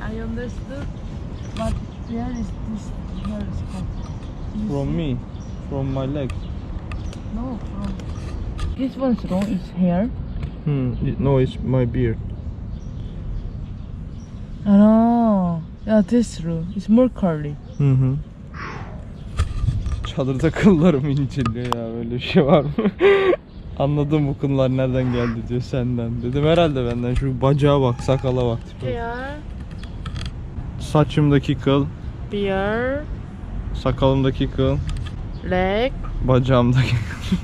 I understood, but where is this hair spot? You From see? me. From my legs. No, from. This one's wrong. It's hair. Hmm. No, it's my beard. Oh, yeah, that's true. It's more curly. Hı hı. Çadırda kıllarım inceliyor ya böyle bir şey var mı? Anladım bu kıllar nereden geldi diyor senden. Dedim herhalde benden şu bacağa bak sakala bak. tipe. Hair, Saçımdaki kıl, beard, sakalımdaki kıl, leg. bacağımdaki kıl,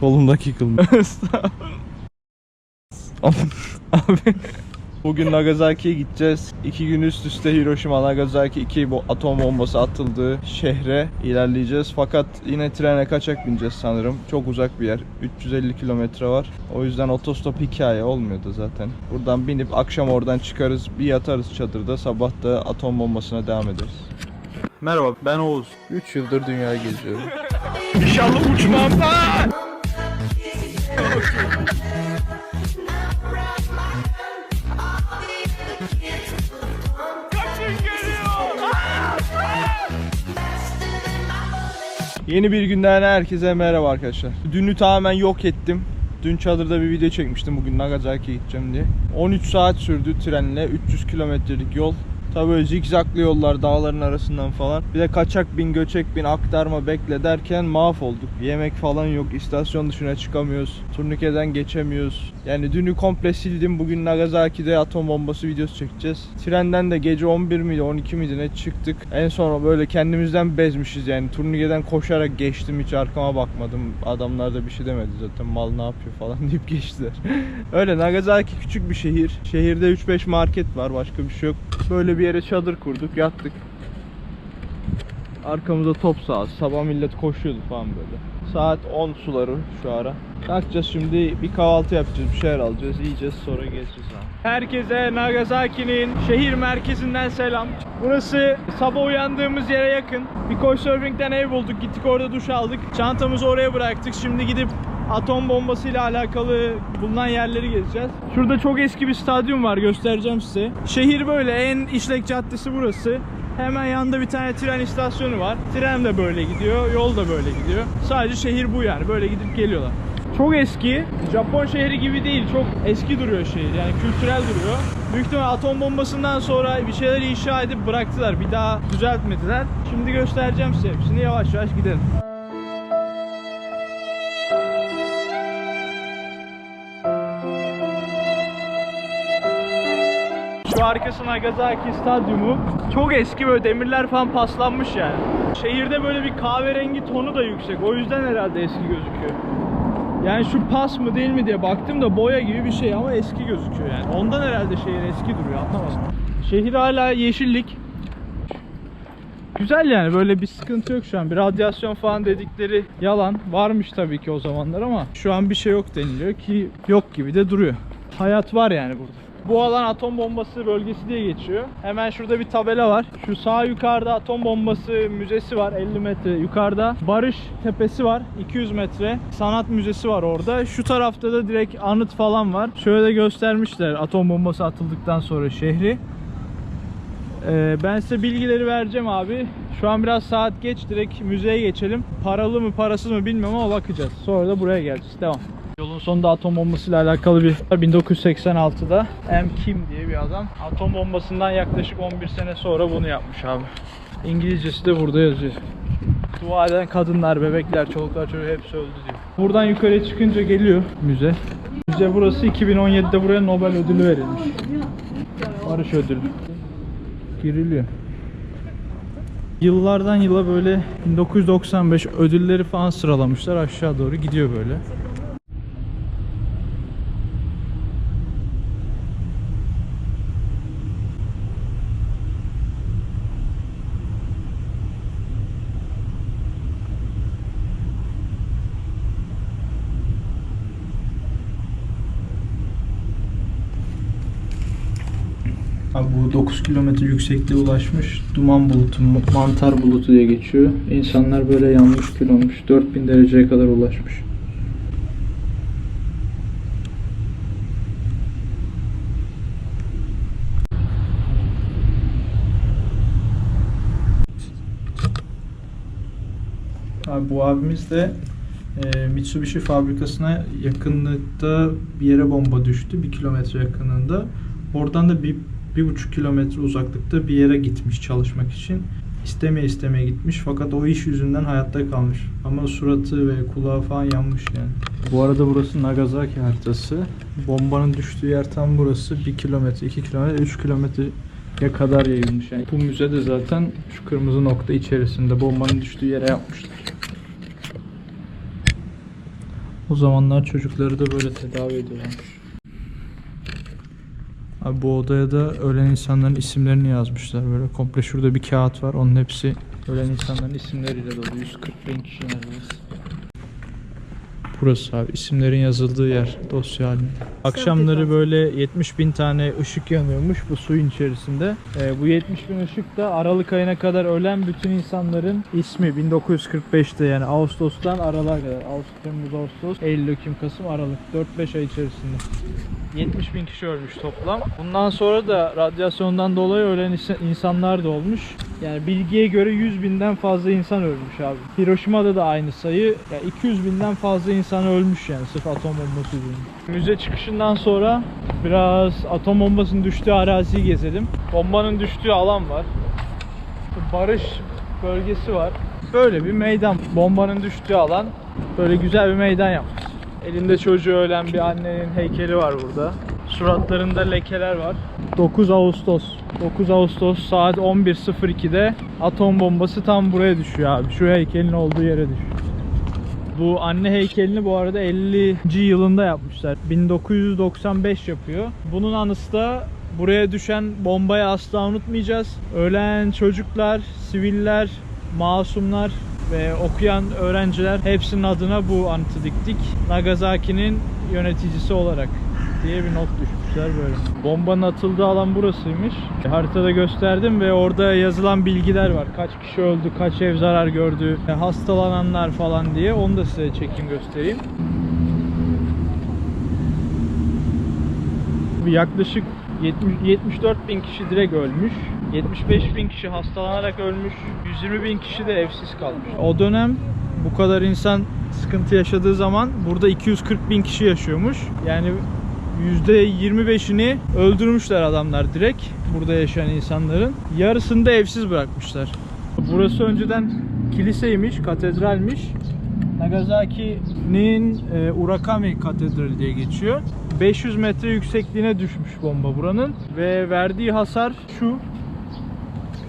kolumdaki kıl. Abi Bugün Nagasaki'ye gideceğiz. İki gün üst üste Hiroşima, Nagasaki iki bu atom bombası atıldığı şehre ilerleyeceğiz. Fakat yine trene kaçak bineceğiz sanırım. Çok uzak bir yer. 350 kilometre var. O yüzden otostop hikaye olmuyordu zaten. Buradan binip akşam oradan çıkarız. Bir yatarız çadırda. Sabah da atom bombasına devam ederiz. Merhaba ben Oğuz. 3 yıldır dünyayı geziyorum. İnşallah uçmam ben. Yeni bir günden herkese merhaba arkadaşlar. Dünü tamamen yok ettim. Dün çadırda bir video çekmiştim bugün Nagasaki'ye gideceğim diye. 13 saat sürdü trenle 300 kilometrelik yol. Tabii böyle zikzaklı yollar dağların arasından falan. Bir de kaçak bin göçek bin aktarma bekle derken mahvolduk. Yemek falan yok. istasyon dışına çıkamıyoruz. Turnikeden geçemiyoruz. Yani dünü komple sildim. Bugün Nagasaki'de atom bombası videosu çekeceğiz. Trenden de gece 11 miydi 12 miydi ne çıktık. En sonra böyle kendimizden bezmişiz yani. Turnikeden koşarak geçtim hiç arkama bakmadım. Adamlar da bir şey demedi zaten mal ne yapıyor falan deyip geçtiler. Öyle Nagasaki küçük bir şehir. Şehirde 3-5 market var başka bir şey yok. Böyle bir yere çadır kurduk yattık. Arkamızda top sahası. Sabah millet koşuyordu falan böyle. Saat 10 suları şu ara. Kalkacağız şimdi bir kahvaltı yapacağız, bir şeyler alacağız, yiyeceğiz sonra gezeceğiz abi. Herkese Nagasaki'nin şehir merkezinden selam. Burası sabah uyandığımız yere yakın. Bir Couchsurfing'den ev bulduk, gittik orada duş aldık. Çantamızı oraya bıraktık. Şimdi gidip atom bombasıyla alakalı bulunan yerleri gezeceğiz. Şurada çok eski bir stadyum var göstereceğim size. Şehir böyle en işlek caddesi burası. Hemen yanında bir tane tren istasyonu var. Tren de böyle gidiyor, yol da böyle gidiyor. Sadece şehir bu yani. Böyle gidip geliyorlar. Çok eski. Japon şehri gibi değil. Çok eski duruyor şehir. Yani kültürel duruyor. Büyük ihtimal atom bombasından sonra bir şeyler inşa edip bıraktılar. Bir daha düzeltmediler. Şimdi göstereceğim size hepsini. Yavaş yavaş gidelim. Şu arkası Nagasaki stadyumu. Çok eski böyle demirler falan paslanmış yani. Şehirde böyle bir kahverengi tonu da yüksek. O yüzden herhalde eski gözüküyor. Yani şu pas mı değil mi diye baktım da boya gibi bir şey ama eski gözüküyor yani. Ondan herhalde şehir eski duruyor anlamadım. Şehir hala yeşillik. Güzel yani böyle bir sıkıntı yok şu an. Bir radyasyon falan dedikleri yalan. Varmış tabii ki o zamanlar ama şu an bir şey yok deniliyor ki yok gibi de duruyor. Hayat var yani burada. Bu alan atom bombası bölgesi diye geçiyor. Hemen şurada bir tabela var. Şu sağ yukarıda atom bombası müzesi var 50 metre yukarıda. Barış Tepesi var 200 metre. Sanat müzesi var orada. Şu tarafta da direkt anıt falan var. Şöyle göstermişler atom bombası atıldıktan sonra şehri. Ee, ben size bilgileri vereceğim abi. Şu an biraz saat geç. Direkt müzeye geçelim. Paralı mı parasız mı bilmiyorum ama bakacağız. Sonra da buraya geleceğiz. Devam. Yolun sonunda atom bombasıyla alakalı bir 1986'da M. Kim diye bir adam atom bombasından yaklaşık 11 sene sonra bunu yapmış abi. İngilizcesi de burada yazıyor. Dua eden kadınlar, bebekler, çoluklar, çocuklar hepsi öldü diyor. Buradan yukarıya çıkınca geliyor müze. Müze burası 2017'de buraya Nobel ödülü verilmiş. Barış ödülü. Giriliyor. Yıllardan yıla böyle 1995 ödülleri falan sıralamışlar aşağı doğru gidiyor böyle. Abi bu 9 kilometre yüksekliğe ulaşmış duman bulutu, mantar bulutu diye geçiyor. İnsanlar böyle yanmış kül olmuş. 4000 dereceye kadar ulaşmış. Abi bu abimiz de e, Mitsubishi fabrikasına yakınlıkta bir yere bomba düştü. Bir kilometre yakınında. Oradan da bir bir buçuk kilometre uzaklıkta bir yere gitmiş çalışmak için. İstemeye istemeye gitmiş fakat o iş yüzünden hayatta kalmış. Ama suratı ve kulağı falan yanmış yani. Bu arada burası Nagasaki haritası. Bombanın düştüğü yer tam burası. 1 kilometre, 2 kilometre, 3 kilometreye kadar yayılmış. Yani bu müze de zaten şu kırmızı nokta içerisinde bombanın düştüğü yere yapmışlar. O zamanlar çocukları da böyle tedavi ediyorlarmış. Abi bu odaya da ölen insanların isimlerini yazmışlar. Böyle komple şurada bir kağıt var. Onun hepsi ölen insanların isimleriyle dolu. 140 bin kişi neredeyse. Burası abi isimlerin yazıldığı yer dosya halinde. Akşamları böyle 70 bin tane ışık yanıyormuş bu suyun içerisinde. Ee, bu 70 bin ışık da Aralık ayına kadar ölen bütün insanların ismi 1945'te yani Ağustos'tan Aralık'a kadar. Ağustos, Temmuz, Ağustos, Eylül, Ekim, Kasım, Aralık 4-5 ay içerisinde. 70 bin kişi ölmüş toplam. Bundan sonra da radyasyondan dolayı ölen ins- insanlar da olmuş. Yani bilgiye göre 100 binden fazla insan ölmüş abi. Hiroşima'da da aynı sayı. Ya 200 binden fazla insan ölmüş yani sırf atom bombası yüzünden. Müze çıkışından sonra biraz atom bombasının düştüğü araziyi gezelim. Bombanın düştüğü alan var. Barış bölgesi var. Böyle bir meydan. Bombanın düştüğü alan. Böyle güzel bir meydan yapmış. Elinde çocuğu ölen bir annenin heykeli var burada. Suratlarında lekeler var. 9 Ağustos. 9 Ağustos saat 11.02'de atom bombası tam buraya düşüyor abi. Şu heykelin olduğu yere düşüyor. Bu anne heykelini bu arada 50. yılında yapmışlar. 1995 yapıyor. Bunun anısı da buraya düşen bombayı asla unutmayacağız. Ölen çocuklar, siviller, masumlar ve okuyan öğrenciler hepsinin adına bu anıtı diktik. Nagasaki'nin yöneticisi olarak diye bir not düşmüşler böyle. Bombanın atıldığı alan burasıymış. Haritada gösterdim ve orada yazılan bilgiler var. Kaç kişi öldü, kaç ev zarar gördü, hastalananlar falan diye. Onu da size çekeyim göstereyim. Yaklaşık 70, 74 bin kişi direkt ölmüş. 75 bin kişi hastalanarak ölmüş. 120 bin kişi de evsiz kalmış. O dönem bu kadar insan sıkıntı yaşadığı zaman burada 240 bin kişi yaşıyormuş. Yani %25'ini öldürmüşler adamlar direkt burada yaşayan insanların. Yarısını da evsiz bırakmışlar. Burası önceden kiliseymiş, katedralmiş. Nagasaki'nin e, Urakami Katedrali diye geçiyor. 500 metre yüksekliğine düşmüş bomba buranın ve verdiği hasar şu.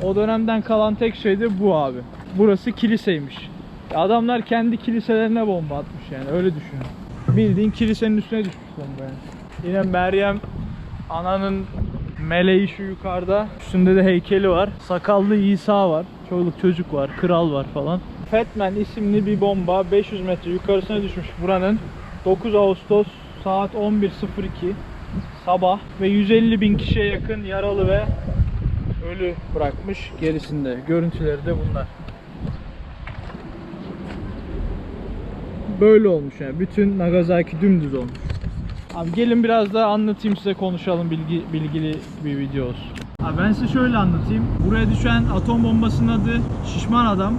O dönemden kalan tek şey de bu abi. Burası kiliseymiş. Adamlar kendi kiliselerine bomba atmış yani öyle düşünün. Bildiğin kilisenin üstüne düşmüş bomba yani. Yine Meryem ananın meleği şu yukarıda. Üstünde de heykeli var. Sakallı İsa var. Çoluk çocuk var. Kral var falan. Fatman isimli bir bomba 500 metre yukarısına düşmüş buranın. 9 Ağustos saat 11.02 sabah ve 150 bin kişiye yakın yaralı ve ölü bırakmış gerisinde. Görüntüleri de bunlar. Böyle olmuş yani. Bütün Nagasaki dümdüz olmuş. Abi gelin biraz daha anlatayım size konuşalım bilgi, bilgili bir video olsun. Abi ben size şöyle anlatayım. Buraya düşen atom bombasının adı Şişman Adam.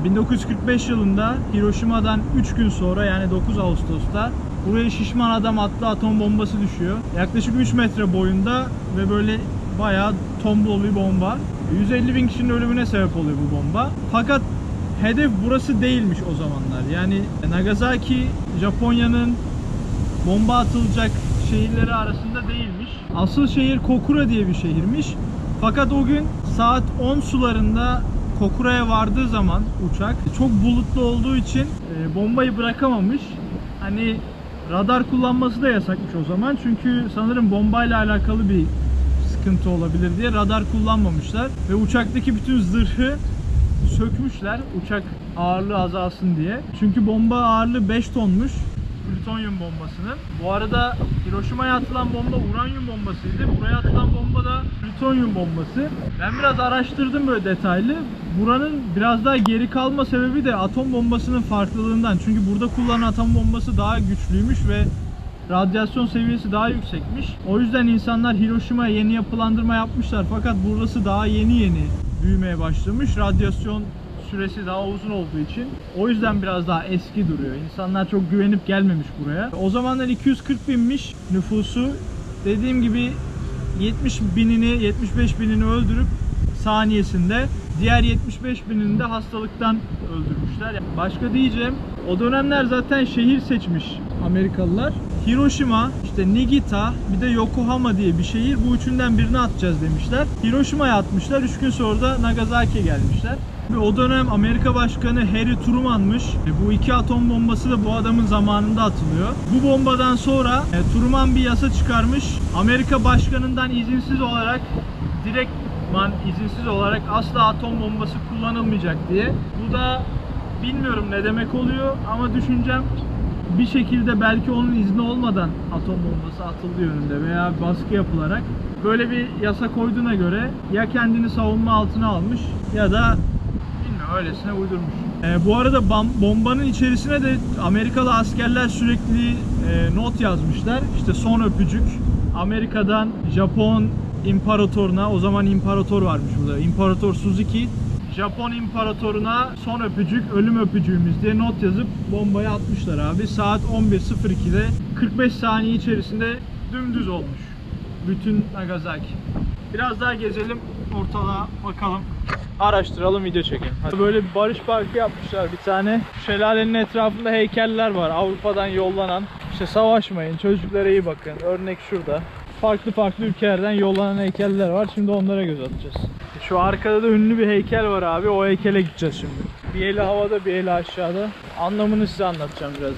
Ee, 1945 yılında Hiroşima'dan 3 gün sonra yani 9 Ağustos'ta buraya Şişman Adam adlı atom bombası düşüyor. Yaklaşık 3 metre boyunda ve böyle bayağı tombul bir bomba. 150 bin kişinin ölümüne sebep oluyor bu bomba. Fakat hedef burası değilmiş o zamanlar. Yani Nagasaki Japonya'nın bomba atılacak şehirleri arasında değilmiş. Asıl şehir Kokura diye bir şehirmiş. Fakat o gün saat 10 sularında Kokura'ya vardığı zaman uçak çok bulutlu olduğu için e, bombayı bırakamamış. Hani radar kullanması da yasakmış o zaman. Çünkü sanırım bombayla alakalı bir sıkıntı olabilir diye radar kullanmamışlar. Ve uçaktaki bütün zırhı sökmüşler uçak ağırlığı azalsın diye. Çünkü bomba ağırlığı 5 tonmuş plütonyum bombasının. Bu arada Hiroşima'ya atılan bomba uranyum bombasıydı. Buraya atılan bomba da plütonyum bombası. Ben biraz araştırdım böyle detaylı. Buranın biraz daha geri kalma sebebi de atom bombasının farklılığından. Çünkü burada kullanılan atom bombası daha güçlüymüş ve radyasyon seviyesi daha yüksekmiş. O yüzden insanlar Hiroşima'ya yeni yapılandırma yapmışlar. Fakat burası daha yeni yeni büyümeye başlamış. Radyasyon süresi daha uzun olduğu için o yüzden biraz daha eski duruyor. İnsanlar çok güvenip gelmemiş buraya. O zamanlar 240 binmiş nüfusu. Dediğim gibi 70 binini 75 binini öldürüp saniyesinde diğer 75 binini de hastalıktan öldürmüşler. Başka diyeceğim o dönemler zaten şehir seçmiş Amerikalılar. Hiroşima, işte Nigita, bir de Yokohama diye bir şehir. Bu üçünden birini atacağız demişler. Hiroşima'ya atmışlar. 3 gün sonra da Nagasaki'ye gelmişler. Ve o dönem Amerika Başkanı Harry Truman'mış. E, Bu iki atom bombası da bu adamın zamanında atılıyor. Bu bombadan sonra e, Truman bir yasa çıkarmış. Amerika Başkanı'ndan izinsiz olarak direktman izinsiz olarak asla atom bombası kullanılmayacak diye. Bu da bilmiyorum ne demek oluyor ama düşüncem bir şekilde belki onun izni olmadan atom bombası atıldığı yönünde veya baskı yapılarak böyle bir yasa koyduğuna göre ya kendini savunma altına almış ya da bilmiyorum öylesine uydurmuş. Ee, bu arada bombanın içerisine de Amerikalı askerler sürekli e, not yazmışlar. İşte son öpücük Amerika'dan Japon imparatoruna o zaman imparator varmış burada. İmparator Suzuki Japon imparatoruna son öpücük, ölüm öpücüğümüz diye not yazıp bombayı atmışlar abi. Saat 11.02'de 45 saniye içerisinde dümdüz olmuş. Bütün Nagasaki. Biraz daha gezelim, ortalığa bakalım. Araştıralım, video çekelim. Hadi. Böyle bir barış parkı yapmışlar bir tane. Şelalenin etrafında heykeller var. Avrupa'dan yollanan. İşte savaşmayın, çocuklara iyi bakın. Örnek şurada. Farklı farklı ülkelerden yollanan heykeller var. Şimdi onlara göz atacağız. Şu arkada da ünlü bir heykel var abi. O heykele gideceğiz şimdi. Bir eli havada, bir eli aşağıda. Anlamını size anlatacağım biraz.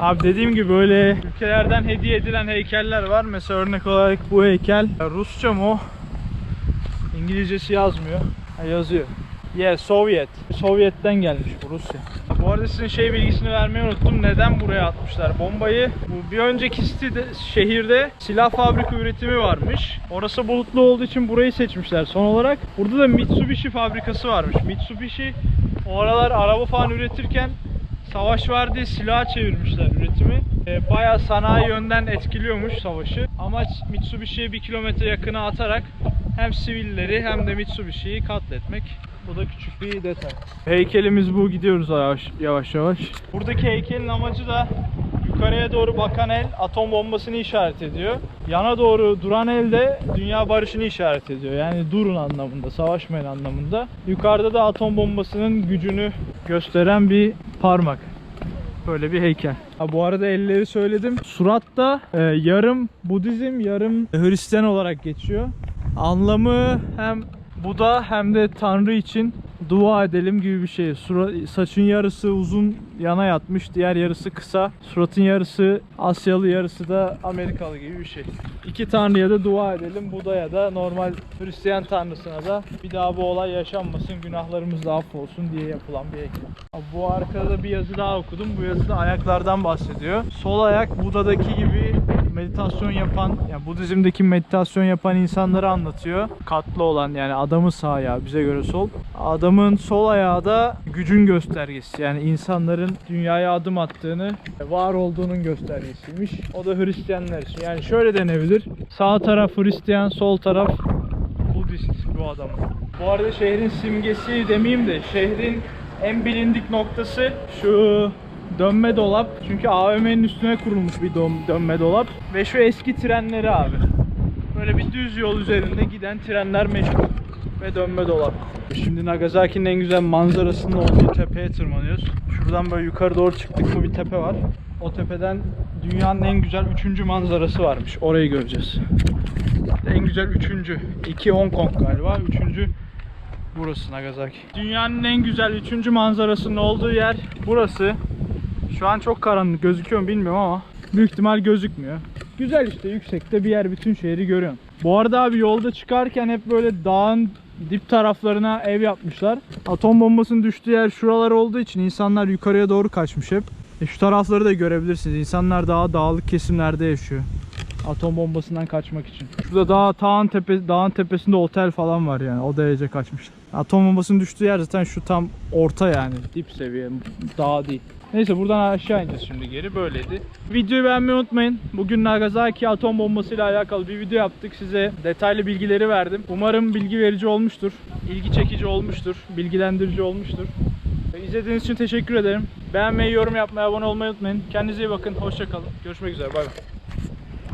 Abi dediğim gibi böyle ülkelerden hediye edilen heykeller var. Mesela örnek olarak bu heykel Rusça mı o? İngilizcesi yazmıyor. Ha, yazıyor. Yeah, Sovyet. Sovyet'ten gelmiş bu Rusya. Bu arada sizin şey bilgisini vermeyi unuttum. Neden buraya atmışlar bombayı? Bu bir önceki sitede, şehirde silah fabrika üretimi varmış. Orası bulutlu olduğu için burayı seçmişler son olarak. Burada da Mitsubishi fabrikası varmış. Mitsubishi o aralar araba falan üretirken savaş var diye silaha çevirmişler üretimi. E, bayağı sanayi yönden etkiliyormuş savaşı. Amaç Mitsubishi'ye bir kilometre yakına atarak hem sivilleri hem de Mitsubishi'yi katletmek. Bu da küçük bir detay. Heykelimiz bu. Gidiyoruz yavaş yavaş. yavaş. Buradaki heykelin amacı da yukarıya doğru bakan el atom bombasını işaret ediyor. Yana doğru duran el de dünya barışını işaret ediyor. Yani durun anlamında, savaşmayın anlamında. Yukarıda da atom bombasının gücünü gösteren bir parmak. Böyle bir heykel. Ha, bu arada elleri söyledim. Suratta e, yarım Budizm, yarım Hristiyan olarak geçiyor. Anlamı hem Buda hem de Tanrı için dua edelim gibi bir şey. Sura, saçın yarısı uzun yana yatmış, diğer yarısı kısa. Suratın yarısı Asyalı, yarısı da Amerikalı gibi bir şey. İki Tanrı'ya da dua edelim. Buda'ya da normal Hristiyan Tanrısına da bir daha bu olay yaşanmasın, günahlarımız da affolsun diye yapılan bir. Abi Bu arkada da bir yazı daha okudum. Bu yazıda ayaklardan bahsediyor. Sol ayak Buda'daki gibi meditasyon yapan, yani Budizm'deki meditasyon yapan insanları anlatıyor. Katlı olan yani adamın sağ ayağı bize göre sol. Adamın sol ayağı da gücün göstergesi. Yani insanların dünyaya adım attığını, var olduğunun göstergesiymiş. O da Hristiyanlar için. Yani şöyle denebilir. Sağ taraf Hristiyan, sol taraf Budist bu adam. Bu arada şehrin simgesi demeyeyim de şehrin en bilindik noktası şu dönme dolap. Çünkü AVM'nin üstüne kurulmuş bir dön- dönme dolap. Ve şu eski trenleri abi. Böyle bir düz yol üzerinde giden trenler meşhur. Ve dönme dolap. Şimdi Nagasaki'nin en güzel manzarasının olduğu tepeye tırmanıyoruz. Şuradan böyle yukarı doğru çıktık mı bir tepe var. O tepeden dünyanın en güzel üçüncü manzarası varmış. Orayı göreceğiz. En güzel üçüncü. İki Hong Kong galiba. Üçüncü burası Nagasaki. Dünyanın en güzel üçüncü manzarasının olduğu yer burası. Şu an çok karanlık gözüküyor mu bilmiyorum ama büyük ihtimal gözükmüyor. Güzel işte yüksekte bir yer bütün şehri görüyorsun. Bu arada abi yolda çıkarken hep böyle dağın dip taraflarına ev yapmışlar. Atom bombasının düştüğü yer şuralar olduğu için insanlar yukarıya doğru kaçmış hep. E şu tarafları da görebilirsiniz. İnsanlar daha dağlık kesimlerde yaşıyor. Atom bombasından kaçmak için. Şurada dağ, dağın, tepe, dağın tepesinde otel falan var yani. O derece kaçmışlar. Atom bombasının düştüğü yer zaten şu tam orta yani. Dip seviye. Dağ değil. Neyse buradan aşağı ineceğiz şimdi geri. Böyleydi. Videoyu beğenmeyi unutmayın. Bugün Nagasaki atom bombasıyla alakalı bir video yaptık. Size detaylı bilgileri verdim. Umarım bilgi verici olmuştur. ilgi çekici olmuştur. Bilgilendirici olmuştur. İzlediğiniz için teşekkür ederim. Beğenmeyi, yorum yapmayı, abone olmayı unutmayın. Kendinize iyi bakın. Hoşçakalın. Görüşmek üzere. Bay bay.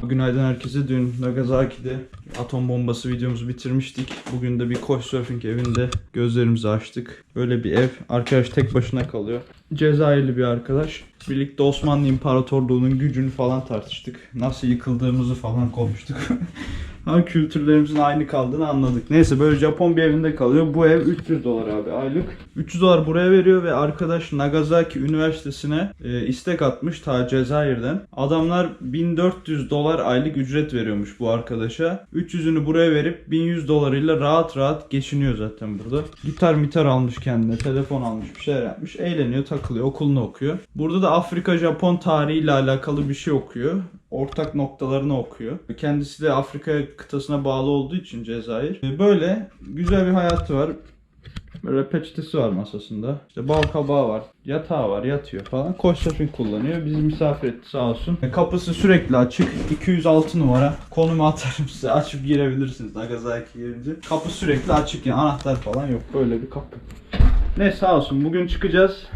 Günaydın herkese. Dün Nagasaki'de atom bombası videomuzu bitirmiştik. Bugün de bir Couchsurfing evinde gözlerimizi açtık. Böyle bir ev. Arkadaş tek başına kalıyor. Cezayirli bir arkadaş. Birlikte Osmanlı İmparatorluğu'nun gücünü falan tartıştık. Nasıl yıkıldığımızı falan konuştuk. Ama kültürlerimizin aynı kaldığını anladık. Neyse böyle Japon bir evinde kalıyor. Bu ev 300 dolar abi aylık. 300 dolar buraya veriyor ve arkadaş Nagasaki Üniversitesi'ne e, istek atmış ta Cezayir'den. Adamlar 1400 dolar aylık ücret veriyormuş bu arkadaşa. 300'ünü buraya verip 1100 dolarıyla rahat rahat geçiniyor zaten burada. Gitar mitar almış kendine, telefon almış, bir şeyler yapmış. Eğleniyor, takılıyor, okulunu okuyor. Burada da Afrika Japon tarihiyle alakalı bir şey okuyor ortak noktalarını okuyor. Kendisi de Afrika kıtasına bağlı olduğu için Cezayir. E, Böyle güzel bir hayatı var. Böyle peçetesi var masasında. İşte bal kabağı var. Yatağı var yatıyor falan. Couchsurfing kullanıyor. Bizi misafir etti sağ olsun. E, Kapısı sürekli açık. 206 numara. Konumu atarım size. Açıp girebilirsiniz Nagasaki girince. Kapı sürekli açık yani anahtar falan yok. Böyle bir kapı. Ne sağ olsun. Bugün çıkacağız.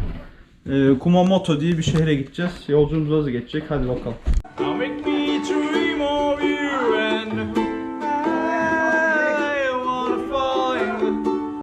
E, Kumamoto diye bir şehre gideceğiz. Yolculuğumuz nasıl geçecek? Hadi bakalım.